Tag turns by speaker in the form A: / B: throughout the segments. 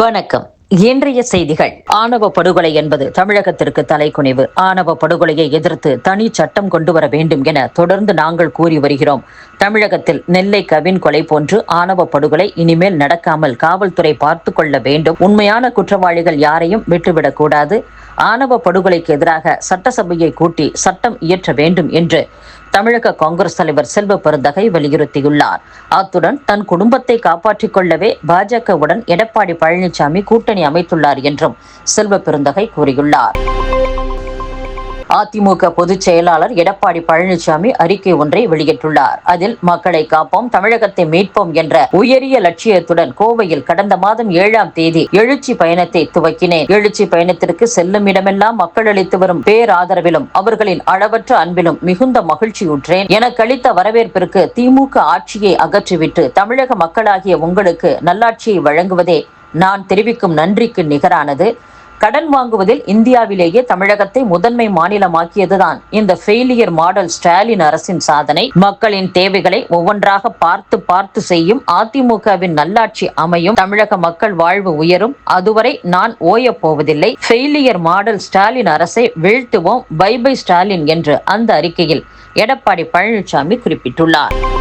A: வணக்கம். இன்றைய செய்திகள். ஆணவ படுகொலை என்பது தமிழகத்திற்கு தலைக்குனிவு. ஆணவ படுகொலையை எதிர்த்து தனி சட்டம் கொண்டு வர வேண்டும் என தொடர்ந்து நாங்கள் கூறி வருகிறோம். தமிழகத்தில் நெல்லை கவின் கொலை போன்று ஆணவ படுகொலை இனிமேல் நடக்காமல் காவல்துறை பார்த்து கொள்ள வேண்டும். உண்மையான குற்றவாளிகள் யாரையும் விட்டுவிடக்கூடாது ஆணவ படுகொலைக்கு எதிராக சட்டசபையை கூட்டி சட்டம் இயற்ற வேண்டும் என்று தமிழக காங்கிரஸ் தலைவர் செல்வ பெருந்தகை வலியுறுத்தியுள்ளார். அத்துடன் தன் குடும்பத்தை காப்பாற்றிக் கொள்ளவே பாஜகவுடன் எடப்பாடி பழனிசாமி கூட்டணி அமைத்துள்ளார் என்றும் செல்வ பெருந்தகை கூறியுள்ளார். அதிமுக பொதுச் செயலாளர் எடப்பாடி பழனிசாமி அறிக்கை ஒன்றை வெளியிட்டுள்ளார். அதில் மக்களை காப்போம் தமிழகத்தை மீட்போம் என்ற உயரிய லட்சியத்துடன் கோவையில் கடந்த மாதம் ஏழாம் தேதி எழுச்சி பயணத்தை துவக்கினேன். எழுச்சி பயணத்திற்கு செல்லும் இடமெல்லாம் மக்கள் அளித்து வரும் பேராதரவிலும் அவர்களின் அளவற்ற அன்பிலும் மிகுந்த மகிழ்ச்சியுற்றேன் எனக்கு அளித்த வரவேற்பிற்கு திமுக ஆட்சியை அகற்றிவிட்டு தமிழக மக்களாகிய உங்களுக்கு நல்லாட்சியை வழங்குவதே நான் தெரிவிக்கும் நன்றிக்கு நிகரானது. கடன் வாங்குவதில் இந்தியாவிலேயே தமிழகத்தை முதன்மை மாநிலமாக்கியதுதான். இந்த ஃபெயிலியர் மாடல் ஸ்டாலின் அரசின் சாதனை. மக்களின் தேவைகளை ஒவ்வொன்றாக பார்த்து பார்த்து செய்யும் அதிமுகவின் நல்லாட்சி அமையும். தமிழக மக்கள் வாழ்வு உயரும். அதுவரை நான் ஓயப் போவதில்லை. ஃபெயிலியர் மாடல் ஸ்டாலின் அரசை வீழ்த்துவோம். பை பை ஸ்டாலின் என்று அந்த அறிக்கையில் எடப்பாடி பழனிசாமி குறிப்பிட்டுள்ளார்.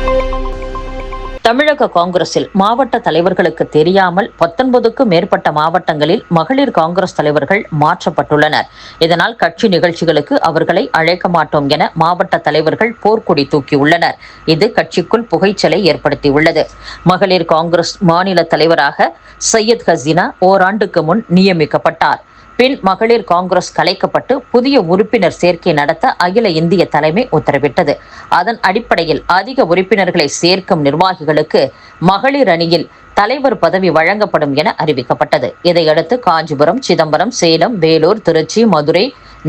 A: தமிழக காங்கிரஸில் மாவட்ட தலைவர்களுக்கு தெரியாமல் பத்தொன்பதுக்கும் மேற்பட்ட மாவட்டங்களில் மகளிர் காங்கிரஸ் தலைவர்கள் மாற்றப்பட்டுள்ளனர். இதனால் கட்சி நிகழ்ச்சிகளுக்கு அவர்களை அழைக்க மாட்டோம் என மாவட்ட தலைவர்கள் போர்க்கொடி தூக்கியுள்ளனர். இது கட்சிக்குள் புகைச்சலை ஏற்படுத்தியுள்ளது. மகளிர் காங்கிரஸ் மாநில தலைவராக சையத் ஹசீனா ஓராண்டுக்கு முன் நியமிக்கப்பட்டார். பின் மகளிர் காங்கிரஸ் கலைக்கப்பட்டு புதிய உறுப்பினர் சேர்க்கை நடத்த அகில இந்திய தலைமை உத்தரவிட்டது. அதன் அடிப்படையில் அதிக உறுப்பினர்களை சேர்க்கும் நிர்வாகிகளுக்கு மகளிர் அணியில் தலைவர் பதவி வழங்கப்படும் என அறிவிக்கப்பட்டது. இதையடுத்து காஞ்சிபுரம் சிதம்பரம் சேலம் வேலூர் திருச்சி மதுரை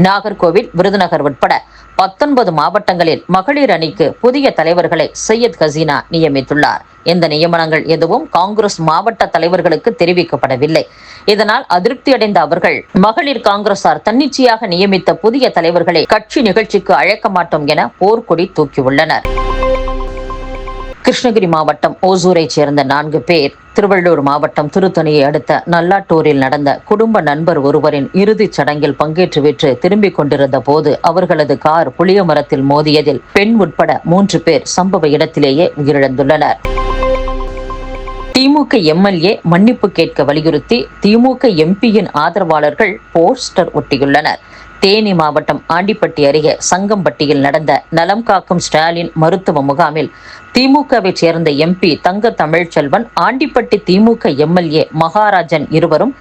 A: நாகர்கோவில் விருதுநகர் உட்பட பத்தொன்பது மாவட்டங்களில் மகளிர் அணிக்கு புதிய தலைவர்களை சையத் ஹசீனா நியமித்துள்ளார். இந்த நியமனங்கள் எதுவும் காங்கிரஸ் மாவட்ட தலைவர்களுக்கு தெரிவிக்கப்படவில்லை. இதனால் அதிருப்தியடைந்த அவர்கள் மகளிர் காங்கிரசார் தன்னிச்சையாக நியமித்த புதிய தலைவர்களை கட்சி நிகழ்ச்சிக்கு அழைக்க மாட்டோம் என போர்க்கொடி தூக்கியுள்ளனர். கிருஷ்ணகிரி மாவட்டம் ஓசூரை சேர்ந்த நான்கு பேர். திருவள்ளூர் மாவட்டம் திருத்தணியை அடுத்த நல்லாட்டூரில் நடந்த குடும்ப நண்பர் ஒருவரின் இறுதிச் சடங்கில் பங்கேற்றுவிட்டு திரும்பிக் கொண்டிருந்த போது அவர்களது கார் புளிய மரத்தில் மோதியதில் பெண் உட்பட மூன்று பேர் சம்பவ இடத்திலேயே உயிரிழந்துள்ளனர். திமுக எம்எல்ஏ மன்னிப்பு கேட்க வலியுறுத்தி திமுக எம்பியின் ஆதரவாளர்கள் போஸ்டர் ஒட்டியுள்ளனர். தேனி மாவட்டம் ஆண்டிப்பட்டி அருகே சங்கம்பட்டியில் நடந்த நலம் காக்கும் ஸ்டாலின் மருத்துவ முகாமில் திமுகவை சேர்ந்த எம்பி தங்க தமிழ்ச்செல்வன் ஆண்டிப்பட்டி திமுக எம்எல்ஏ மகாராஜன் இருவரும்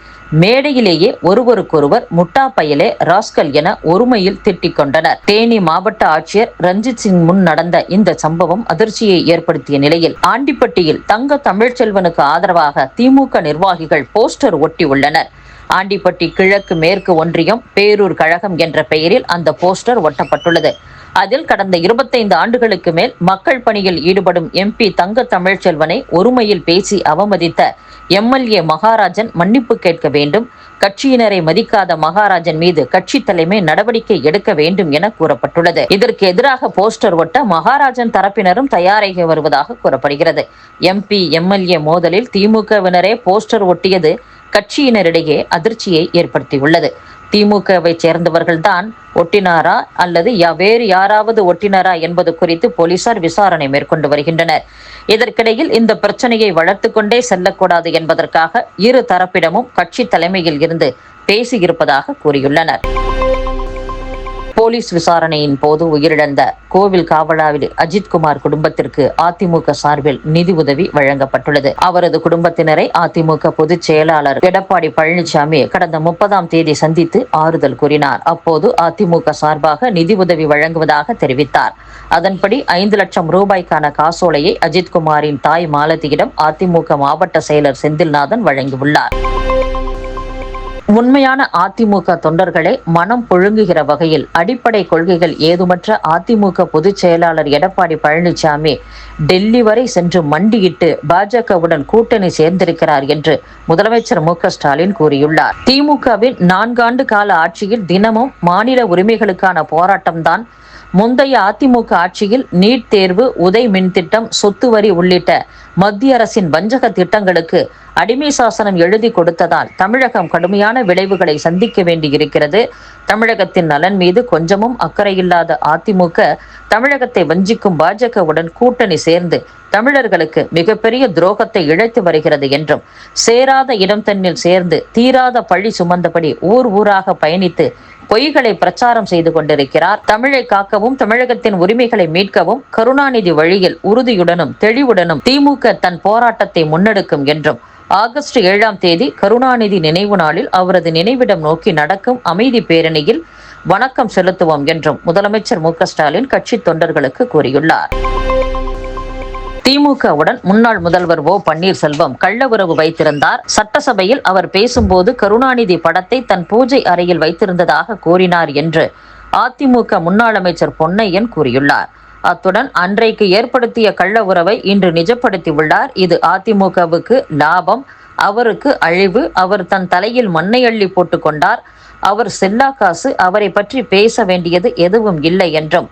A: மேடையிலேயே ஒருவருக்கொருவர் முட்டா பயலே ராஸ்கல் என ஒருமையில் திட்டிக் கொண்டனர் தேனி மாவட்ட ஆட்சியர் ரஞ்சித் சிங் முன் நடந்த இந்த சம்பவம் அதிர்ச்சியை ஏற்படுத்திய நிலையில் ஆண்டிப்பட்டியில் தங்க தமிழ்ச்செல்வனுக்கு ஆதரவாக திமுக நிர்வாகிகள் போஸ்டர் ஒட்டியுள்ளனர். ஆண்டிப்பட்டி கிழக்கு மேற்கு ஒன்றியம் பேரூர் கழகம் என்ற பெயரில் அந்த போஸ்டர் ஒட்டப்பட்டுள்ளது. அதில் கடந்த இருபத்தைந்து ஆண்டுகளுக்கு மேல் மக்கள் பணியில் ஈடுபடும் எம்பி தங்க தமிழ்ச்செல்வனை ஒருமையில் பேசி அவமதித்த எம்எல்ஏ மகாராஜன் மன்னிப்பு கேட்க வேண்டும் கட்சியினரை மதிக்காத மகாராஜன் மீது கட்சி தலைமை நடவடிக்கை எடுக்க வேண்டும் என கூறப்பட்டுள்ளது. இதற்கு எதிராக போஸ்டர் ஒட்ட மகாராஜன் தரப்பினரும் தயாராகி வருவதாக கூறப்படுகிறது. எம்பி எம்எல்ஏ மோதலில் திமுகவினரே போஸ்டர் ஒட்டியது கட்சியினரிடையே அதிர்ச்சியை ஏற்படுத்தியுள்ளது. திமுகவை சேர்ந்தவர்கள்தான் ஒட்டினாரா அல்லது வேறு யாராவது ஒட்டினாரா என்பது குறித்து போலீசார் விசாரணை மேற்கொண்டு வருகின்றனர். இதற்கிடையில் இந்த பிரச்சனையை வளர்த்து கொண்டே செல்லக்கூடாது என்பதற்காக இரு தரப்பிடமும் கட்சி தலைமையில் இருந்து பேசியிருப்பதாக கூறியுள்ளனர். போலீஸ் விசாரணையின் போது உயிரிழந்த கோவில் காவலாவில் அஜித்குமார் குடும்பத்திற்கு அதிமுக சார்பில் நிதி உதவி வழங்கப்பட்டுள்ளது. அவரது குடும்பத்தினரை அதிமுக பொதுச் செயலாளர் எடப்பாடி பழனிசாமி கடந்த முப்பதாம் தேதி சந்தித்து ஆறுதல் கூறினார். அப்போது அதிமுக சார்பாக நிதி உதவி வழங்குவதாக தெரிவித்தார். அதன்படி ஐந்து லட்சம் ரூபாய்க்கான காசோலையை அஜித்குமாரின் தாய் மாலதியிடம் அதிமுக மாவட்ட செயலர் செந்தில்நாதன் வழங்கியுள்ளார். உண்மையான அதிமுக தொண்டர்களை மனம் புழுங்குகிற வகையில் அடிப்படை கொள்கைகள் ஏதுமற்ற அதிமுக பொதுச் செயலாளர் எடப்பாடி பழனிசாமி டெல்லி வரை சென்று மண்டியிட்டு பாஜகவுடன் கூட்டணி சேர்ந்திருக்கிறார் என்று முதலமைச்சர் மு ஸ்டாலின் கூறியுள்ளார். திமுகவின் நான்காண்டு கால ஆட்சியில் தினமும் மாநில உரிமைகளுக்கான போராட்டம்தான் முந்தைய அதிமுக ஆட்சியில் நீட் தேர்வு உதய் மின் திட்டம் சொத்து வரி உள்ளிட்ட மத்திய அரசின் வஞ்சக திட்டங்களுக்கு அடிமை சாசனம் எழுதி கொடுத்ததால் தமிழகம் கடுமையான விளைவுகளை சந்திக்க வேண்டியிருக்கிறது. தமிழகத்தின் நலன் மீது கொஞ்சமும் அக்கறையில்லாத அதிமுக தமிழகத்தை வஞ்சிக்கும் பாஜகவுடன் கூட்டணி சேர்ந்து தமிழர்களுக்கு மிகப்பெரிய துரோகத்தை இழைத்து வருகிறது என்றும் சேராத இடம் தன்னில் சேர்ந்து தீராத பழி சுமந்தபடி ஊர் ஊராக பயணித்து பொய்களை பிரச்சாரம் செய்து கொண்டிருக்கிறார். தமிழை காக்கவும் தமிழகத்தின் உரிமைகளை மீட்கவும் கருணாநிதி வழியில் உறுதியுடனும் தெளிவுடனும் திமுக தன் போராட்டத்தை முன்னெடுக்கும் என்றும் ஆகஸ்ட் ஏழாம் தேதி கருணாநிதி நினைவு நாளில் அவரது நினைவிடம் நோக்கி நடக்கும் அமைதி பேரணியில் வணக்கம் செலுத்துவோம் என்றும் முதலமைச்சர் மு ஸ்டாலின் கட்சி தொண்டர்களுக்கு கூறியுள்ளார். திமுகவுடன் முன்னாள் முதல்வர் ஓ பன்னீர்செல்வம் கள்ள உறவு வைத்திருந்தார். சட்டசபையில் அவர் பேசும்போது கருணாநிதி படத்தை தன் பூஜை அறையில் வைத்திருந்ததாக கூறினார் என்று அதிமுக முன்னாள் அமைச்சர் பொன்னையன் கூறியுள்ளார். அத்துடன் அன்றைக்கு ஏற்படுத்திய கள்ள உறவை இன்று நிஜப்படுத்தியுள்ளார் இது அதிமுகவுக்கு லாபம் அவருக்கு அழிவு அவர் தன் தலையில் மண்ணை அள்ளி போட்டுக்கொண்டார் அவர் செல்லா காசு அவரை பற்றி பேச வேண்டியது எதுவும் இல்லை என்றும்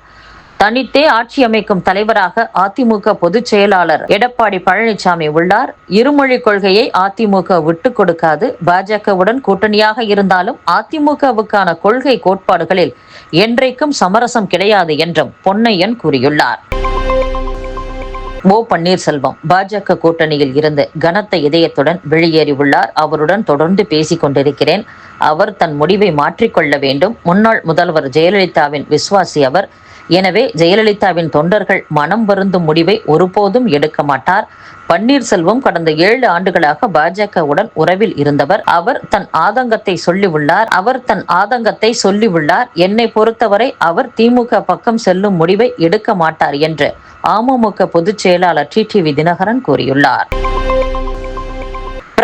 A: தனித்தே ஆட்சி அமைக்கும் தலைவராக அதிமுக பொதுச் செயலாளர் எடப்பாடி பழனிசாமி உள்ளார். இருமொழி கொள்கையை அதிமுக விட்டுக் கொடுக்காது. பாஜகவுடன் கூட்டணியாக இருந்தாலும் அதிமுகவுக்கான கொள்கை கோட்பாடுகளில் என்றைக்கும் சமரசம் கிடையாது என்றும் பொன்னையன் கூறியுள்ளார். ஓ பன்னீர்செல்வம் பாஜக கூட்டணியில் இருந்து கனத்த இதயத்துடன் வெளியேறியுள்ளார் அவருடன் தொடர்ந்து பேசிக் கொண்டிருக்கிறேன். அவர் தன் முடிவை மாற்றிக்கொள்ள வேண்டும். முன்னாள் முதல்வர் ஜெயலலிதாவின் விசுவாசி அவர் எனவே ஜெயலலிதாவின் தொண்டர்கள் மனம் வருந்தும் முடிவை ஒருபோதும் எடுக்க மாட்டார். பன்னீர்செல்வம் கடந்த ஏழு ஆண்டுகளாக பாஜகவுடன் உறவில் இருந்தவர். அவர் தன் ஆதங்கத்தை சொல்லியுள்ளார். அவர் தன் ஆதங்கத்தை சொல்லியுள்ளார். என்னை பொறுத்தவரை அவர் திமுக பக்கம் செல்லும் முடிவை எடுக்க மாட்டார் என்று அமமுக பொதுச் செயலாளர் டி டிவி தினகரன் கூறியுள்ளார்.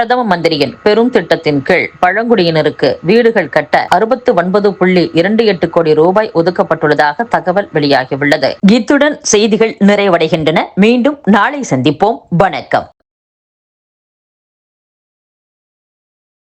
A: பிரதம மந்திரியின் பெரும் திட்டத்தின் கீழ் பழங்குடியினருக்கு வீடுகள் கட்ட அறுபத்து ஒன்பது புள்ளி இரண்டு எட்டு கோடி ரூபாய் ஒதுக்கப்பட்டுள்ளதாக தகவல் வெளியாகியுள்ளது. இத்துடன் செய்திகள் நிறைவடைகின்றன. மீண்டும் நாளை சந்திப்போம். வணக்கம்.